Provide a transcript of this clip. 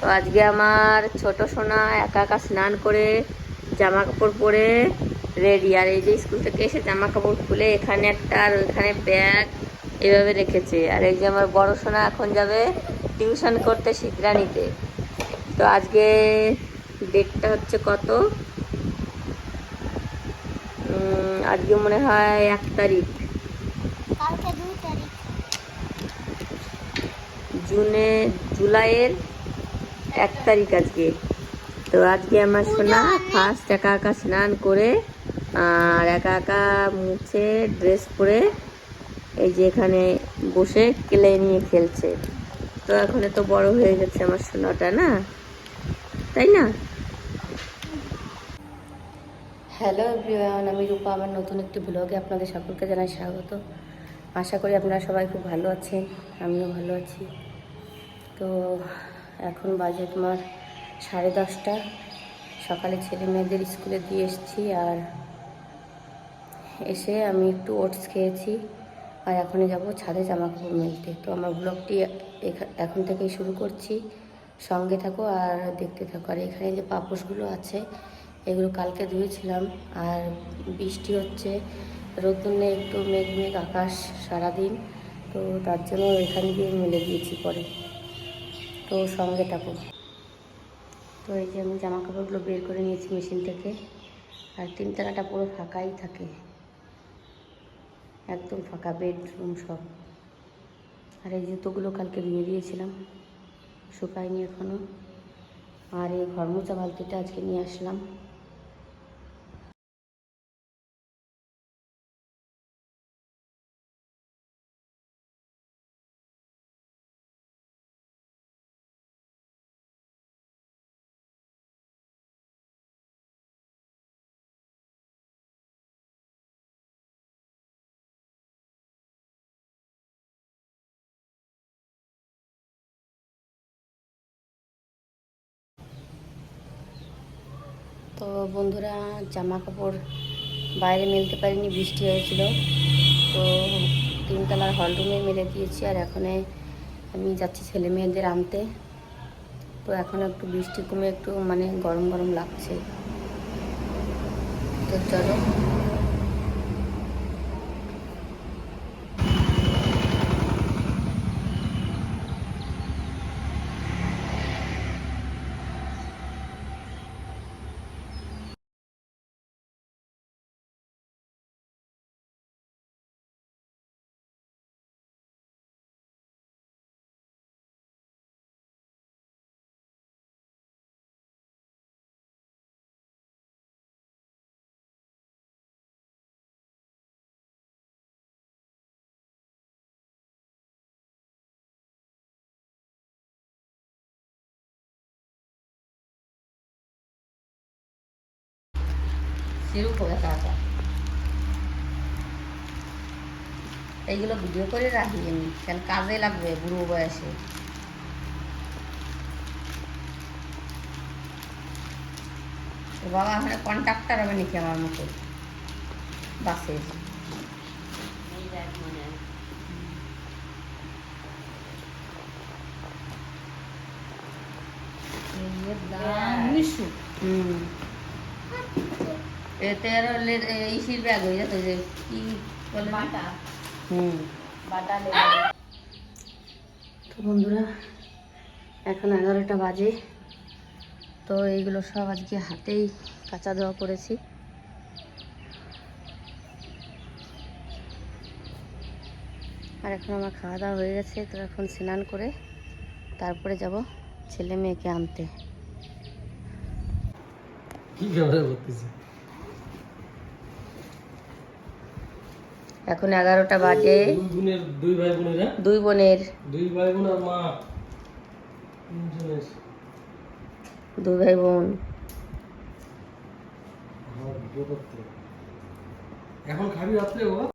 তো আজকে আমার ছোট সোনা একা একা স্নান করে জামা কাপড় পরে রেডি আর এই যে স্কুল থেকে এসে জামা কাপড় খুলে এখানে একটা আর ওইখানে ব্যাগ এভাবে রেখেছে। আর এই যে আমার বড় সোনা এখন যাবে টিউশন করতে শিখরানিতে তো আজকে ডেটটা হচ্ছে কত? আজকে মনে হয় এক তারিখ। জুনে জুলাইয়ের এক তারিখ আজকে। তো আজকে আমার সোনা ফার্স্ট একা একা স্নান করে আর একা একা মুছে ড্রেস পরে এই যে এখানে বসে কেলে নিয়ে খেলছে। তো এখন তো বড় হয়ে গেছে আমার সোনাটা, না? তাই না? হ্যালো এভরিওয়ান, আমি রূপা, আমার নতুন একটি ব্লগে আপনাদের সকলকে জানাই স্বাগত। আশা করি আপনারা সবাই খুব ভালো আছেন, আমিও ভালো আছি। তো এখন বাজে তোমার সাড়ে দশটা। সকালে ছেলে মেয়েদের স্কুলে দিয়ে এসেছি আর এসে আমি একটু ওটস খেয়েছি আর এখনই যাব ছাদে জামা কাপড় মেলতে। তো আমার ব্লগটি এখা- এখন থেকেই শুরু করছি। সঙ্গে থাকো আর দেখতে থাকো। আর এখানে যে পাপোশগুলো আছে, এগুলো কালকে ধুয়েছিলাম আর বৃষ্টি হচ্ছে। রোদ্দুর নেই একটু মেঘ মেঘ আকাশ সারাদিন। তো তার জন্য এখানে দিয়ে মেলে দিয়েছি পরে। তো সঙ্গে থাকো। তো এই যে আমি জামা কাপড়গুলো বের করে নিয়েছি মেশিন থেকে। আর তিন তিনতলাটা পুরো ফাঁকাই থাকে। একদম ফাঁকা বেডরুম সব। আর এই জুতোগুলো কালকে ধুয়ে দিয়েছিলাম। শুকায়নি এখনও আর এই ঘরমোচা বালতিটা আজকে নিয়ে আসলাম। তো বন্ধুরা জামা কাপড় বাইরে মেলতে পারিনি, বৃষ্টি হয়েছিল। তো তিনতলার হলরুমে মেলে দিয়েছি আর এখানে আমি যাচ্ছি ছেলে মেয়েদের আনতে। তো এখন একটু বৃষ্টি কমে একটু মানে গরম গরম লাগছে। তো চলো। শুরু করে টাকা এইগুলো ভিডিও করে রাখি আমি কেন কাজে লাগবে বুড়ো বয়সে। বাবা এখানে কন্ট্রাক্টর হবে নাকি আমার মতো? বাসের হুম। এতে আর লে- এ, ইসির ব্যাগ হয়ে যেত যে কি বলে? বাটা। হুম। বাটা তো বন্ধুরা এখন এগারোটা বাজে। তো এইগুলো সব আজকে হাতেই কাঁচা ধোয়া করেছি। আর এখন আমার খাওয়া দাওয়া হয়ে গেছে তো এখন স্নান করে তারপরে যাব ছেলে মেয়েকে আনতে। কি করতেছে? এখন এগারোটা বাজে। দুই বোনের। দুই ভাই বোনেরা দুই বোনের দুই ভাই বোন এখন খাবি রাত্রে